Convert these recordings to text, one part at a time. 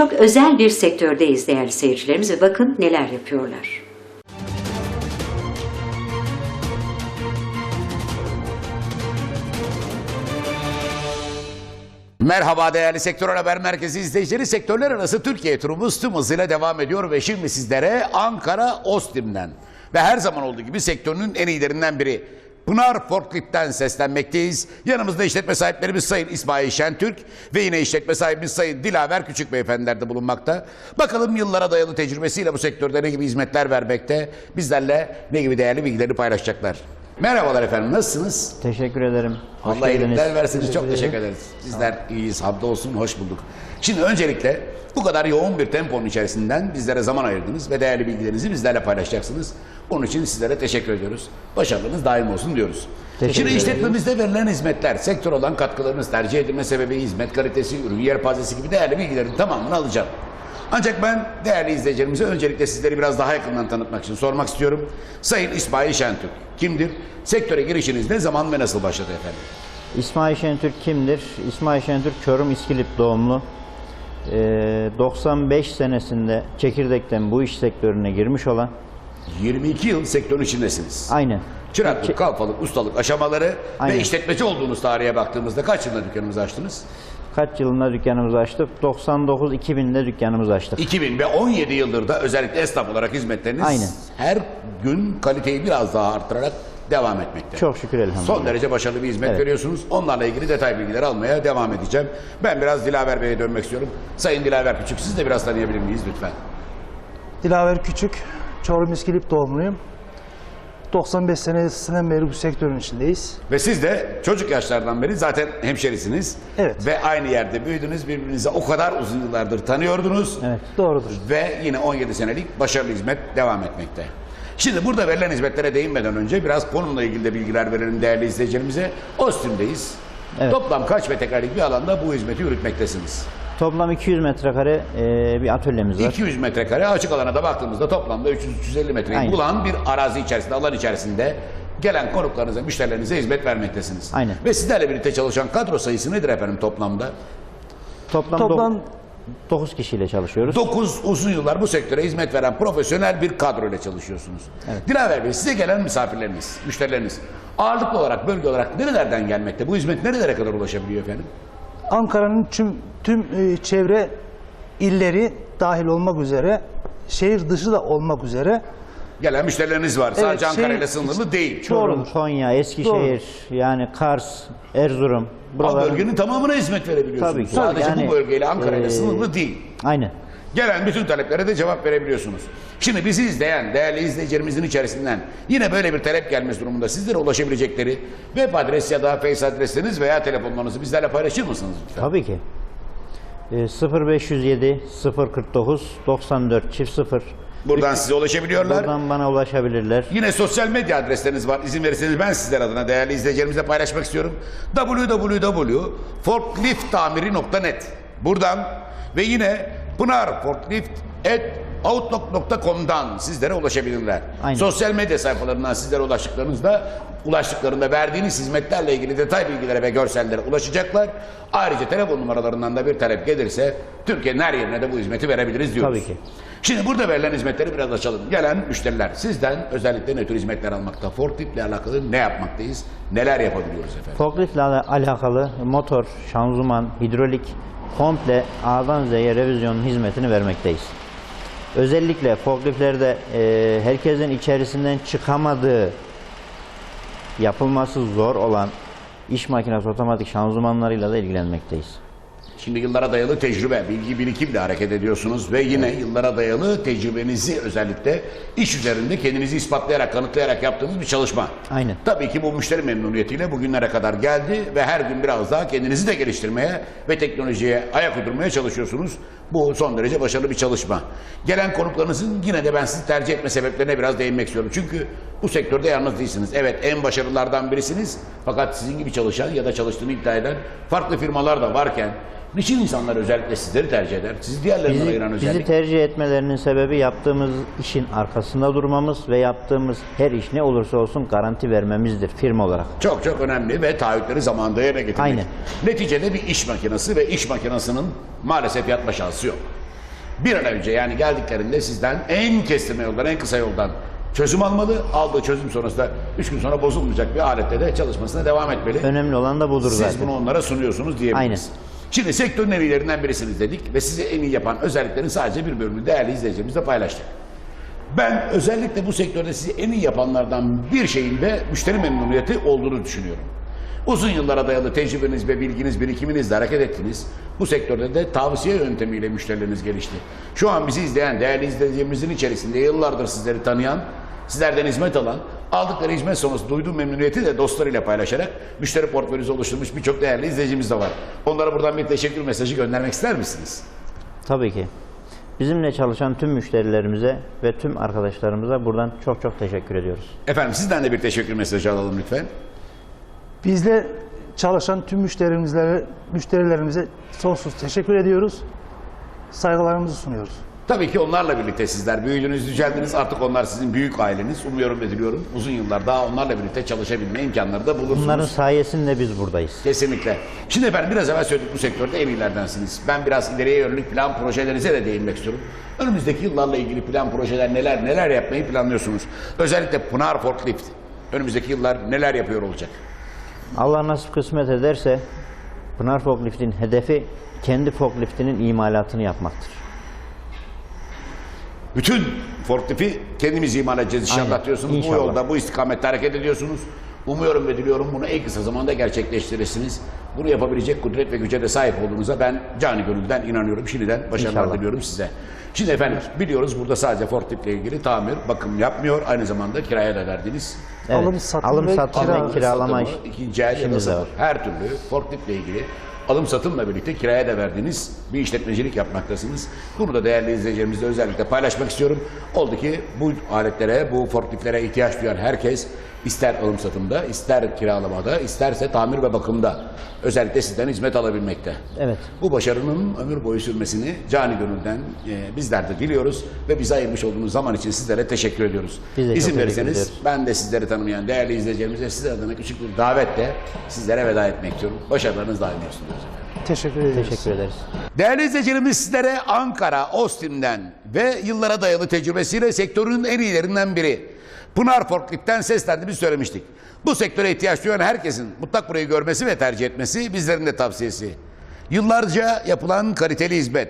çok özel bir sektördeyiz değerli seyircilerimiz ve bakın neler yapıyorlar. Merhaba değerli Sektör Haber Merkezi izleyicileri. Sektörler arası Türkiye turumuz tüm hızıyla devam ediyor ve şimdi sizlere Ankara Ostim'den ve her zaman olduğu gibi sektörünün en iyilerinden biri Pınar Forklift'ten seslenmekteyiz. Yanımızda işletme sahiplerimiz Sayın İsmail Şentürk ve yine işletme sahibimiz Sayın Dilaver Küçük Beyefendiler de bulunmakta. Bakalım yıllara dayalı tecrübesiyle bu sektörde ne gibi hizmetler vermekte, bizlerle ne gibi değerli bilgileri paylaşacaklar. Merhabalar efendim, nasılsınız? Teşekkür ederim. Hoş Allah iyilikler versin. Çok teşekkür ederiz. Sizler iyiyiz. Hamdolsun. Hoş bulduk. Şimdi öncelikle bu kadar yoğun bir temponun içerisinden bizlere zaman ayırdınız ve değerli bilgilerinizi bizlerle paylaşacaksınız. Onun için sizlere teşekkür ediyoruz. Başarınız daim olsun diyoruz. Teşekkür Şimdi ederim. işletmemizde verilen hizmetler, sektör olan katkılarınız, tercih edilme sebebi, hizmet kalitesi, ürün yelpazesi gibi değerli bilgilerin tamamını alacağım. Ancak ben değerli izleyicilerimize öncelikle sizleri biraz daha yakından tanıtmak için sormak istiyorum. Sayın İsmail Şentürk kimdir? Sektöre girişiniz ne zaman ve nasıl başladı efendim? İsmail Şentürk kimdir? İsmail Şentürk Çorum İskilip doğumlu. Ee, 95 senesinde çekirdekten bu iş sektörüne girmiş olan 22 yıl sektörün içindesiniz. aynen. Çıraklık, kalfalık, ustalık aşamaları Aynen. ve işletmeci olduğunuz tarihe baktığımızda kaç yılında dükkanımızı açtınız? Kaç yılında dükkanımızı açtık? 99-2000'de dükkanımızı açtık. 2000 ve 17 yıldır da özellikle esnaf olarak hizmetleriniz Aynen. her gün kaliteyi biraz daha arttırarak devam etmekte. Çok şükür elhamdülillah. Son derece başarılı bir hizmet Evet. veriyorsunuz. Onlarla ilgili detay bilgileri almaya devam edeceğim. Ben biraz Dilaver Bey'e dönmek istiyorum. Sayın Dilaver Küçük siz de biraz tanıyabilir miyiz lütfen? Dilaver Küçük, Çorum İskilip doğumluyum. 95 senesinden beri bu sektörün içindeyiz. Ve siz de çocuk yaşlardan beri zaten hemşerisiniz. Evet. Ve aynı yerde büyüdünüz. Birbirinizi o kadar uzun yıllardır tanıyordunuz. Evet. Doğrudur. Ve yine 17 senelik başarılı hizmet devam etmekte. Şimdi burada verilen hizmetlere değinmeden önce biraz konumla ilgili de bilgiler verelim değerli izleyicilerimize. Ostim'deyiz. Evet. Toplam kaç metrekarelik bir alanda bu hizmeti yürütmektesiniz? Toplam 200 metrekare e, bir atölyemiz var. 200 metrekare açık alana da baktığımızda toplamda 300-350 metreyi Aynen. bulan bir arazi içerisinde, alan içerisinde gelen konuklarınıza, müşterilerinize hizmet vermektesiniz. Aynen. Ve sizlerle birlikte çalışan kadro sayısı nedir efendim toplamda? Toplam, Toplam 9 kişiyle çalışıyoruz. 9 uzun yıllar bu sektöre hizmet veren profesyonel bir kadro ile çalışıyorsunuz. Dilaver Bey size gelen misafirleriniz, müşterileriniz ağırlıklı olarak, bölge olarak nerelerden gelmekte? Bu hizmet nerelere kadar ulaşabiliyor efendim? Ankara'nın tüm, tüm e, çevre illeri dahil olmak üzere, şehir dışı da olmak üzere Gelen müşterileriniz var. Sadece şey- Ankara ile sınırlı değil. Çorum, Konya, Eskişehir, yani Kars, Erzurum. Ama Buraların... bölgenin tamamına hizmet verebiliyorsunuz. Tabii ki. Sadece Yani, bu bölgeyle Ankara ile e, sınırlı değil. Aynen. Gelen bütün taleplere de cevap verebiliyorsunuz. Şimdi bizi izleyen değerli izleyicilerimizin içerisinden yine böyle bir talep gelmesi durumunda sizlere ulaşabilecekleri web adres ya da face adresleriniz veya telefonlarınızı bizlerle paylaşır mısınız lütfen? Tabii ki. E, 0507 049 94 çift 0. Buradan size ulaşabiliyorlar. Buradan bana ulaşabilirler. Yine sosyal medya adresleriniz var. İzin verirseniz ben sizler adına değerli izleyicilerimizle paylaşmak istiyorum. www.forklifttamiri.net Buradan ve yine Pınar Forklift outlook.com'dan sizlere ulaşabilirler. Aynen. Sosyal medya sayfalarından sizlere ulaştıklarınızda ulaştıklarında verdiğiniz hizmetlerle ilgili detay bilgilere ve görsellere ulaşacaklar. Ayrıca telefon numaralarından da bir talep gelirse Türkiye'nin her yerine de bu hizmeti verebiliriz diyoruz. Tabii ki. Şimdi burada verilen hizmetleri biraz açalım. Gelen müşteriler sizden özellikle ne tür hizmetler almakta? Forklift ile alakalı ne yapmaktayız? Neler yapabiliyoruz efendim? Forklift ile alakalı motor, şanzıman, hidrolik komple A'dan Z'ye revizyonun hizmetini vermekteyiz. Özellikle forkliftlerde e, herkesin içerisinden çıkamadığı yapılması zor olan iş makinesi otomatik şanzımanlarıyla da ilgilenmekteyiz. Şimdi yıllara dayalı tecrübe, bilgi birikimle hareket ediyorsunuz ve yine yıllara dayalı tecrübenizi özellikle iş üzerinde kendinizi ispatlayarak, kanıtlayarak yaptığınız bir çalışma. Aynen. Tabii ki bu müşteri memnuniyetiyle bugünlere kadar geldi ve her gün biraz daha kendinizi de geliştirmeye ve teknolojiye ayak uydurmaya çalışıyorsunuz. Bu son derece başarılı bir çalışma. Gelen konuklarınızın yine de ben sizi tercih etme sebeplerine biraz değinmek istiyorum. Çünkü bu sektörde yalnız değilsiniz. Evet en başarılılardan birisiniz. Fakat sizin gibi çalışan ya da çalıştığını iddia eden farklı firmalar da varken niçin insanlar özellikle sizleri tercih eder? Sizi diğerlerinden ayıran Bizi, bizi özellik. tercih etmelerinin sebebi yaptığımız işin arkasında durmamız ve yaptığımız her iş ne olursa olsun garanti vermemizdir firma olarak. Çok çok önemli ve taahhütleri zamanında yerine getirmek. Aynen. Neticede bir iş makinesi ve iş makinesinin maalesef yatma şansı yok. bir an önce yani geldiklerinde sizden en kestirme yoldan, en kısa yoldan çözüm almalı. Aldığı çözüm sonrasında 3 gün sonra bozulmayacak bir alette de çalışmasına devam etmeli. Önemli olan da budur Siz zaten. bunu onlara sunuyorsunuz diyebiliriz. Aynen. Şimdi sektörün en iyilerinden birisiniz dedik ve sizi en iyi yapan özelliklerin sadece bir bölümünü değerli izleyicilerimizle paylaştık. Ben özellikle bu sektörde sizi en iyi yapanlardan bir şeyin de müşteri memnuniyeti olduğunu düşünüyorum. Uzun yıllara dayalı tecrübeniz ve bilginiz, birikiminizle hareket ettiniz. Bu sektörde de tavsiye yöntemiyle müşterileriniz gelişti. Şu an bizi izleyen, değerli izleyicilerimizin içerisinde yıllardır sizleri tanıyan, sizlerden hizmet alan, aldıkları hizmet sonrası duyduğu memnuniyeti de dostlarıyla paylaşarak müşteri portföyünüzü oluşturmuş birçok değerli izleyicimiz de var. Onlara buradan bir teşekkür mesajı göndermek ister misiniz? Tabii ki. Bizimle çalışan tüm müşterilerimize ve tüm arkadaşlarımıza buradan çok çok teşekkür ediyoruz. Efendim sizden de bir teşekkür mesajı alalım lütfen. Bizle çalışan tüm müşterilerimize, müşterilerimize sonsuz teşekkür ediyoruz. Saygılarımızı sunuyoruz. Tabii ki onlarla birlikte sizler büyüdünüz, yüceldiniz. Artık onlar sizin büyük aileniz. Umuyorum ve diliyorum uzun yıllar daha onlarla birlikte çalışabilme imkanları da bulursunuz. Bunların sayesinde biz buradayız. Kesinlikle. Şimdi efendim biraz evvel söyledik bu sektörde en iyilerdensiniz. Ben biraz ileriye yönelik plan projelerinize de değinmek istiyorum. Önümüzdeki yıllarla ilgili plan projeler neler neler yapmayı planlıyorsunuz? Özellikle Pınar Forklift. Önümüzdeki yıllar neler yapıyor olacak? Allah nasip kısmet ederse Pınar Forklift'in hedefi kendi forkliftinin imalatını yapmaktır. Bütün forklifti kendimiz imal edeceğiz inşallah Aynen, diyorsunuz. Bu inşallah. yolda, bu istikamette hareket ediyorsunuz. Umuyorum ve diliyorum bunu en kısa zamanda gerçekleştirirsiniz. Bunu yapabilecek kudret ve güce de sahip olduğunuza ben canı gönülden inanıyorum. Şimdiden başarılar İnşallah. diliyorum size. Şimdi efendim biliyoruz burada sadece forkliftle ilgili tamir, bakım yapmıyor. Aynı zamanda kiraya da verdiniz. Evet. Alım, satım Alım ve satım kira- ve kiralama iş. Satımı, ikinci el ya da sıfır. Her türlü forkliftle ilgili alım satımla birlikte kiraya da verdiğiniz bir işletmecilik yapmaktasınız. Bunu da değerli izleyicilerimizle özellikle paylaşmak istiyorum. Oldu ki bu aletlere, bu forkliftlere ihtiyaç duyan herkes ister alım satımda, ister kiralamada, isterse tamir ve bakımda özellikle sizden hizmet alabilmekte. Evet. Bu başarının ömür boyu sürmesini cani gönülden e, bizler de diliyoruz ve bize ayırmış olduğunuz zaman için sizlere teşekkür ediyoruz. Biz de İzin verirseniz ben de sizleri tanımayan değerli izleyicilerimize sizler adına küçük bir davetle sizlere veda etmek istiyorum. Başarılarınız daim olsun diyoruz efendim. Teşekkür ediyoruz. Teşekkür ederiz. Değerli izleyicilerimiz sizlere Ankara, Ostim'den ve yıllara dayalı tecrübesiyle sektörün en iyilerinden biri Pınar Forklift'ten seslendiğimizi söylemiştik. Bu sektöre ihtiyaç duyan herkesin mutlak burayı görmesi ve tercih etmesi bizlerin de tavsiyesi. Yıllarca yapılan kaliteli hizmet,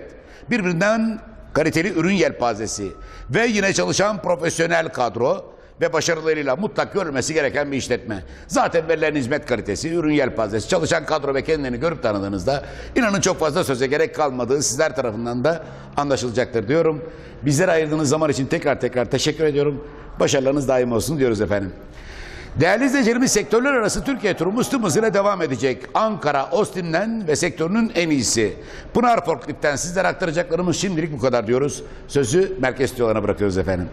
birbirinden kaliteli ürün yelpazesi ve yine çalışan profesyonel kadro ve başarılarıyla mutlak görülmesi gereken bir işletme. Zaten verilen hizmet kalitesi, ürün yelpazesi, çalışan kadro ve kendilerini görüp tanıdığınızda inanın çok fazla söze gerek kalmadığı sizler tarafından da anlaşılacaktır diyorum. Bizlere ayırdığınız zaman için tekrar tekrar teşekkür ediyorum. Başarılarınız daim olsun diyoruz efendim. Değerli izleyicilerimiz sektörler arası Türkiye turumuz tüm hızıyla devam edecek. Ankara, Ostim'den ve sektörünün en iyisi. Pınar Forklift'ten sizlere aktaracaklarımız şimdilik bu kadar diyoruz. Sözü merkez stüdyolarına bırakıyoruz efendim.